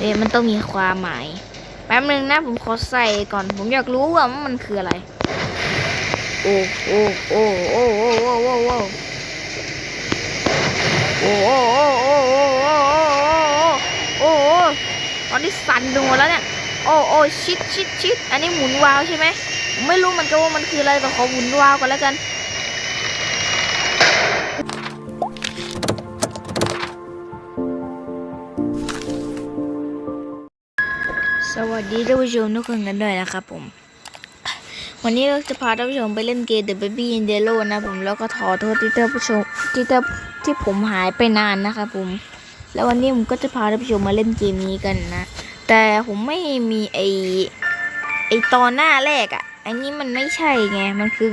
เอ๊ะมันต้องมีความหมาย แป๊บนึงนะผมขอใส่ก่อน ผมอยากรู้ว่ามันคืออะไร โอ้โอ้โอ้โอ้โอ้โอ้โอ้โอ้โอ้โอ้โอ้โอ้โอ้โอ้โอ้โอ้ตอนนี้สั่นไปหมดแล้วเนี่ย โอ้โอ้ชิดชิดชิดอันนี้หมุนวาวใช่ไหมไม่รู้มันก็ว่ามันคืออะไรแต่ขอหมุนวาวก่อนแล้วกัน วัสดีท่านผู้ชมทุกคนกันด้วยนะครับผม วันนี้เราจะพาท่านผู้ชมไปเล่นเกม The Baby in Yellow นะผมแล้วก็ขอโทษที่ท่านผู้ชมที่ท่านที่ผมหายไปนานนะครับผม แล้ววันนี้ผมก็จะพาท่านผู้ชมมาเล่นเกมนี้กันนะ แต่ผมไม่มีไอไอตอนหน้าแรกอะ่ะ อันนี้มันไม่ใช่ไงมันคือ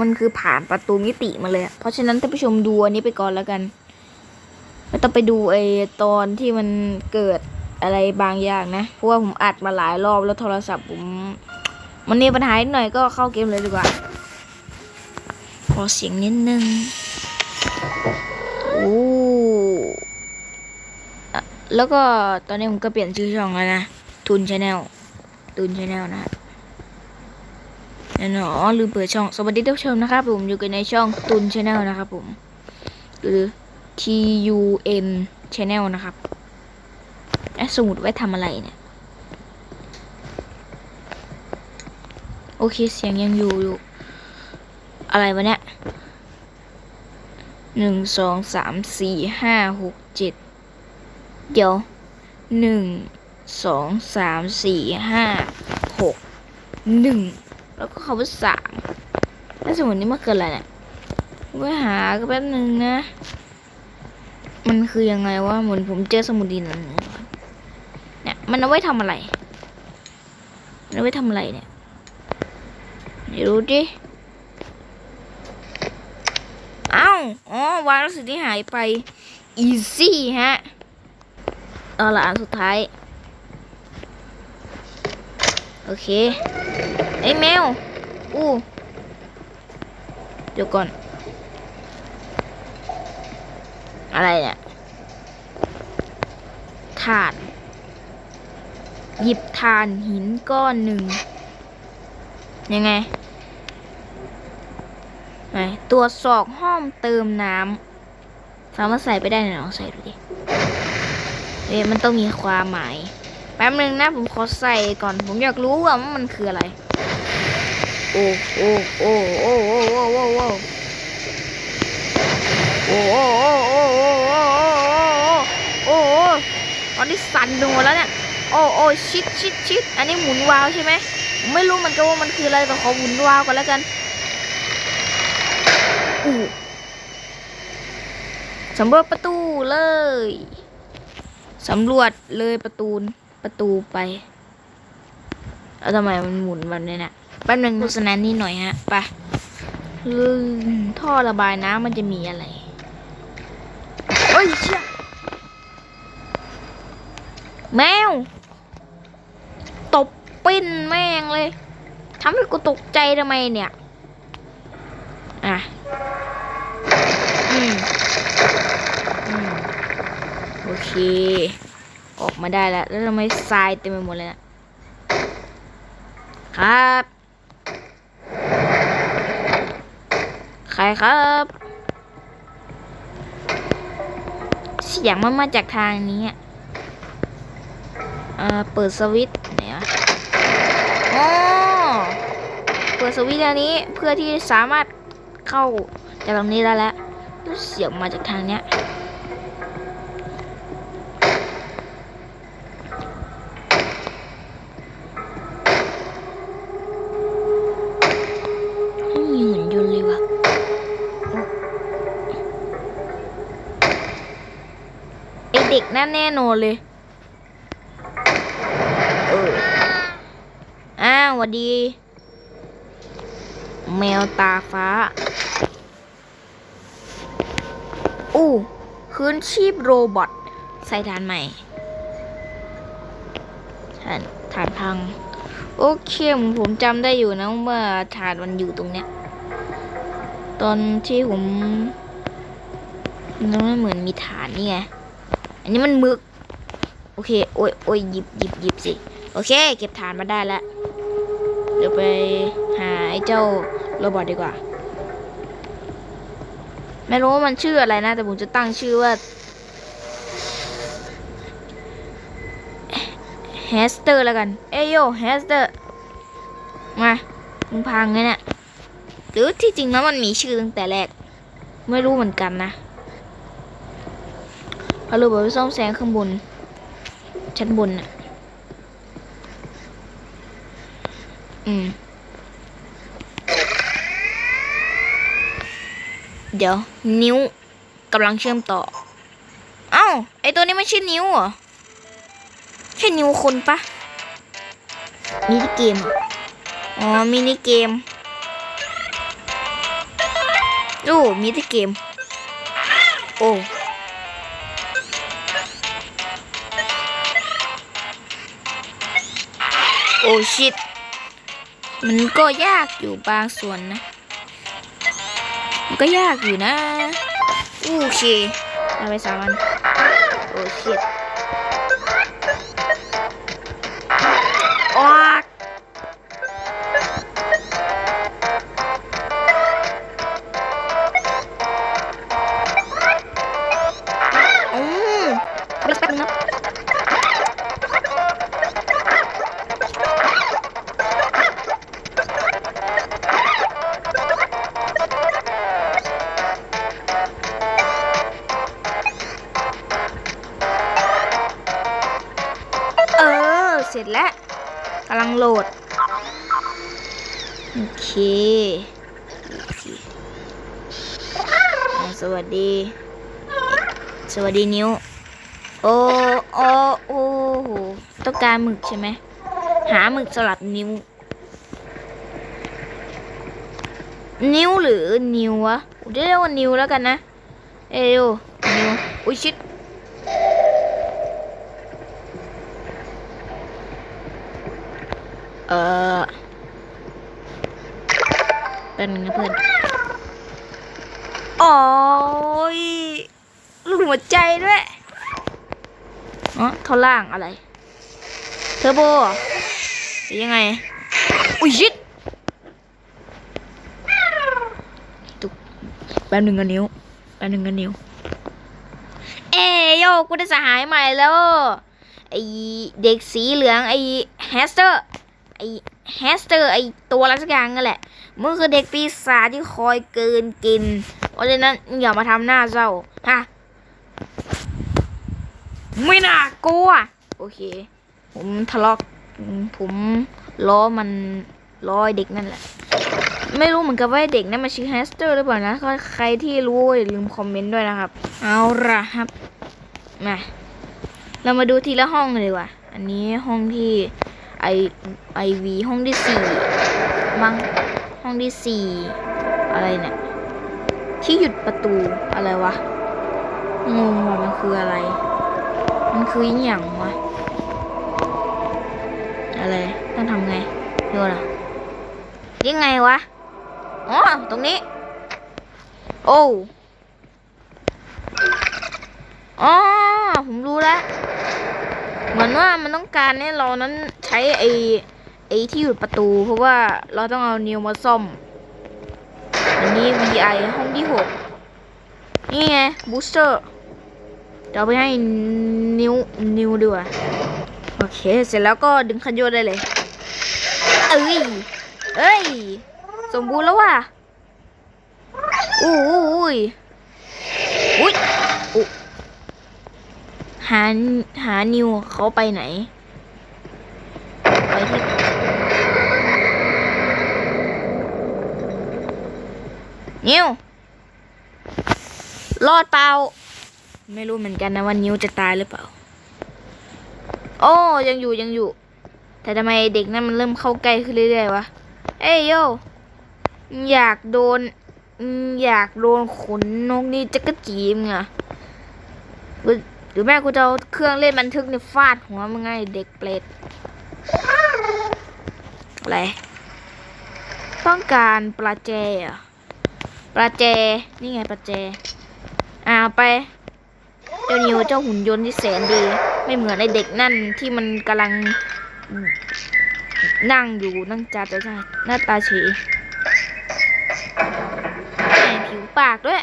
มันคือผ่านประตูมิติมาเลย เพราะฉะนั้นท่านผู้ชมดูอันนี้ไปก่อนแล้วกันไม่ต้องไปดูไอตอนที่มันเกิด อะไรบางอย่างนะ เพราะว่าผมอัดมาหลายรอบแล้วโทรศัพท์ผม มันมีปัญหาหน่อยก็เข้าเกมเลยดีกว่า ขอเสียงนิดนึง โอ้แล้วก็ตอนนี้ผมก็เปลี่ยนชื่อช่องแล้วนะ ทุนชาแนลทุนชาแนลนะแน่นอลืมเปิดช่อง สวัสดีท่านผู้ชมนะครับผมอยู่กันในช่องตุนชาแนลนะครับผม หรือ T U N Channel นะครับ แอสมุดไว้ทำอะไรเนี่ย โอเคเสียงยังอยู่อยู่ อะไรวะเนี่ยหนึ่งสองสามสี่ห้าหกเจ็ดเดี๋ยวหนึ่งสองสามสี่ห้าหกหนึ่งแล้วก็คำว่าสามแล้วสมุดนี้มันเกิดอะไรเนี่ยไว้หาก็แป๊บนึงนะ มันคือยังไงวะเหมือนผมเจอสมุดดินอันนี้ มันเอาไว้ทำอะไร มันเอาไว้ทำอะไรเนี่ยไหนดูดิเอ้าอ๋อวางหนังสือที่หายไป easy ฮะ เอาละอันสุดท้าย โอเค ไอ้แมว อู้ เดี๋ยวก่อน อะไรเนี่ยถาน หยิบถ่านหินก้อนหนึ่ง ยังไงตรวสอบห้องเติมน้ำสามารถใส่ไปได้ไหนลองใส่ดูดิเอ๊ะมันต้องมีความหมาย แป๊บนึงนะผมขอใส่ก่อน ผมอยากรู้ว่ามันคืออะไร โอ้โอ้โอ้โอ้โอ้โอ้โอ้โอ้โอ้โอ้โอ้โอ้โอ้โอ้โอ้โอ้โอ้ตอนนี้สั่นไปหมดแล้วเนี่ย โอ้โอ้ชิดชิดชิดอันนี้หมุนวาล์วใช่ไหมผมไม่รู้เหมันก็ว่ามันคืออะไรแต่ขอหมุนวาล์วก่อนแล้วกันอู้สำรวจประตูเลยสำรวจเลยประตูประตูไปแล้วทำไมมันหมุนแบบนี้เนี่ยแป๊บนึงโฆษณานี่หน่อยฮะไปอืมท่อระบายน้ำมันจะมีอะไรเฮ้ยเชี่ยแมวตบ ปิ้นแม่งเลยทำให้กูตกใจทำไมเนี่ย อะ อืม อืม โอเค ออกมาได้แล้ว แล้วทำไมทรายเต็มไปหมดเลยนะครับ ใครครับ เสียงมันมาจากทางนี้อะเอ่อเปิดสวิตช์ เปิดสวิตช์อันนี้เพื่อที่สามารถเข้าจากตรงนี้ได้แล้วแล้เสียงมาจากทางเนี้ยไม่มีหุ่นยนต์เลยวะไอเด็กนั่นแน่นอนเลย เออ อ้า วหวัดดี แมวตาฟ้า อู้คืนชีพโรบอทใส่ฐานใหม่ฐานฐานพัง โอเค ผมจำได้อยู่นะว่าฐานมันอยู่ตรงเนี้ย ตอนที่ผมตรงนั้นเหมือนมีฐานนี่ไง อันนี้มันมึก โอเค โอ้ยโอ้ยหยิบหยิบหยิบสิ โอเค เก็บฐานมาได้แล้ว เดี๋ยวไปหาไอ้เจ้าโรบอทดีกว่า ไม่รู้ว่ามันชื่ออะไรนะ แต่ผมจะตั้งชื่อว่าแฮสเตอร์แล้วกัน เอ้ยโยแฮสเตอร์ มา มึงพังไงเนี่ยหรือที่จริงแล้วมันมีชื่อตั้งแต่แรก ไม่รู้เหมือนกันนะเราลยบอกไปซ่อมแซมข้างบน ชั้นบนน่ะ อืม เดี๋ยว นิ้วกำลังเชื่อมต่อ เอ้า ไอตัวนี้ไม่ใช่นิ้วเหรอ ใช่นิ้วคนปะมินิเกมออ๋อ มินิเกมโอ้มินิเกม โอ้โอ้ชิต มันก็ยากอยู่บางส่วนนะ มันก็ยากอยู่นะ โอเคเอาไปสามวันโอ้ชิต โอเค สวัสดี สวัสดีนิ้ว โอ้โอ้โอ้โหต้องการหมึกใช่ไหม หาหมึกสลับนิ้ว นิ้วหรือนิ้ววะจะเรียกว่านิ้วแล้วกันนะ เอ้ยโยนิ้ว อุ้ยชิดเออ เป็นงนะเพื่อนโอ้ยลูกหัวใจด้วยอ๋อท่อล่างอะไร เทอร์โบเหรอหรือยังไง อุ้ยชิดตุกแป๊บหนึ่งกันนิ้ว แป๊บหนึ่งกันนิ้ว เอ้ยโยกูได้สหายใหม่แล้ว ไอเด็กสีเหลือง ไอแฮสเตอร์ ไอ แฮสเตอร์ไอตัวอะไรสักอย่างนั่นแหละมึงคือเด็กปีศาจที่คอยเกินกิน เพราะฉะนั้นอย่ามาทำหน้าเศร้าฮะไม่น่ากลัวโอเค ผมทะเลาะผมล้อมันล้อไอเด็กนั่นแหละ ไม่รู้เหมือนกับว่าเด็กนั่นมันชื่อแฮสเตอร์หรือเปล่านะก็ใครที่รู้อย่าลืมคอมเมนต์ด้วยนะครับ เอาละครับมาเรามาดูทีละห้องเลยว่ะ อันนี้ห้องที่ ไอไอวีห้องที่สี่มั้งห้องที่สี่อะไรเนี่ย ที่หยุดประตูอะไรวะงงว่ะมันคืออะไร มันคืออย่างวะอะไรต้องทำไงโยนอะยังไงวะอ๋อตรงนี้ โอ้อ๋อผมรู้แล้ว เหมือนว่ามันต้องการให้เรานั้นใช้ไอ้ไอ้ที่หยุดประตู เพราะว่าเราต้องเอานิวมาซ่อม อันนี้ VI ห้องที่หกนี่ไงบูสเตอร์เดี๋ยวเอาไปให้นิวนิวดีกว่าโอเค เสร็จแล้วก็ดึงคันโยนได้เลย เอ้ย เอ้ย สมบูรณ์แล้วว่ะอู้อู้อุ้ยอุ้ย หาหานิวเขาไปไหน ไปที่นิวรอดเปล่า ไม่รู้เหมือนกันนะว่านิวจะตายหรือเปล่า โอ้ยังอยู่ยังอยู่ แต่ทำไมเด็กนั่นมันเริ่มเข้าใกล้ขึ้นเรื่อยๆวะ เอ้ยโยอยากโดน อยากโดนขนนกนี่จักรจีมไง หรือแม่กูจะเอาเครื่องเล่นบันทึกเนี่ยฟาดหัวมึงไงเด็กเปรตอะไร ต้องการปลาแจเหรอปลาแจนี่ไงปลาแจอ่าไป เจ้านิวเจ้าหุ่นยนต์ที่แสนดี ไม่เหมือนไอเด็กนั่นที่มันกำลังนั่งอยู่นั่งจัดแต่หน้าตาเฉยผิวปากด้วย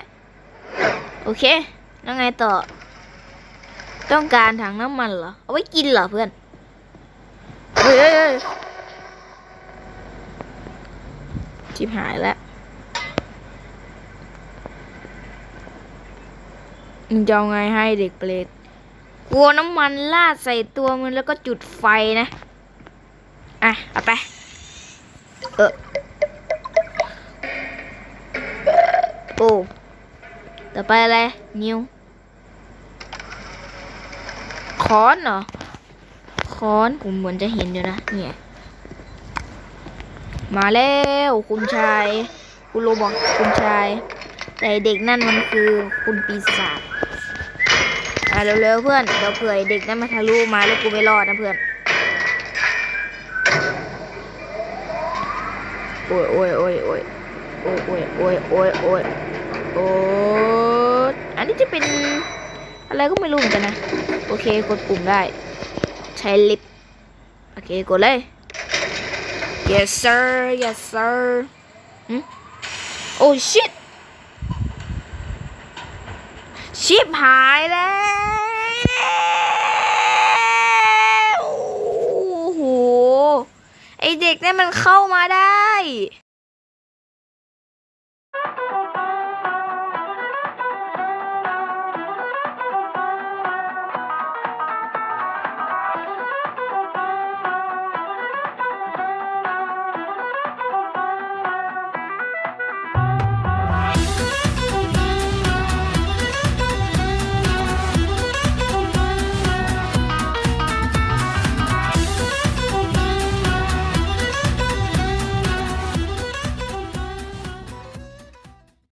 โอเค แล้วไงต่อ ต้องการถังน้ำมันเหรอ เอาไว้กินเหรอเพื่อนเฮ้ยเฮ้ยเฮ้ยชิบหายแล้วมึงจะเอาไงให้เด็กเปรตกลัวน้ำมันลาดใส่ตัวมึงแล้วก็จุดไฟนะ อะ เอาไป เออโอ้ ต่อไปอะไร นิว ค้อนเหรอ ค้อนผมเหมือนจะเห็นอยู่นะ เนี่ย มาแล้วคุณชาย คุณโรบอกคุณชาย แต่เด็กนั่นมันคือคุณปีศาจอะเร็วๆเพื่อนเดี๋ยวเผื่อเด็กนั่นมาทะลุมาแล้วกูไม่รอดนะเพื่อน โอ้ยโอ้ยโอ้ยโอ้ยโอ้ยโอ้ยโอ้ยโอ้ยโอ้ยโอ้ยอันนี้จะเป็นอะไรก็ไม่รู้เหมือนกันนะ โอเค กดปุ่มได้ ใช้ลิฟโอเค กดเลย yes sir yes sir หึโอ้ shit ชิบหายแล้วโอ้โห ไอเด็กนี่มันเข้ามาได้